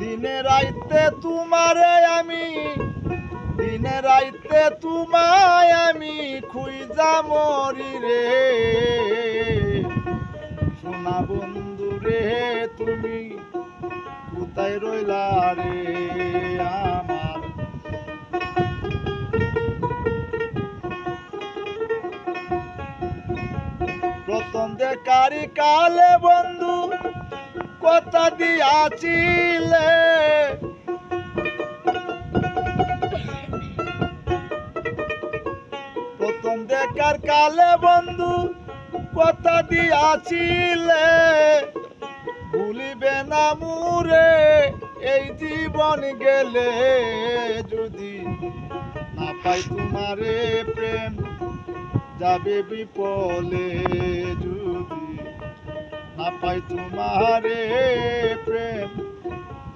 দিনে রাইতে তোমারে আমি, দিনে রাইতে তোমায় আমি খুঁজা মরি রে। সোনা বন্ধু রে, তুমি কোথায় রইলা রে আমার? প্রথম দেখারি কালে বন্ধু কথা দিয়াছিলে। প্রথম দেখার কালে বন্ধু, কথা দিয়াছিলে। ভুলিবে না মুরে, এই জীবন গেলে যদি না পাই তোমারে প্রেম, যাবে বিপলে না পাই তোমারে প্রেম,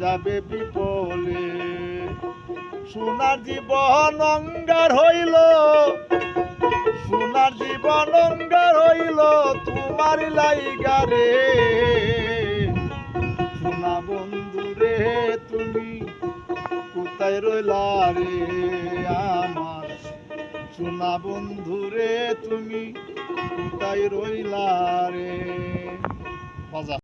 যাবে বিপলে। সোনার জীবন অঙ্গার হইল, সোনার জীবন অঙ্গার হইল তোমার লাইগারে সোনা বন্ধু রে, তুমি কোথায় রইলা রে আমার? সোনা বন্ধু রে, তুমি কোথায় রইলা মজা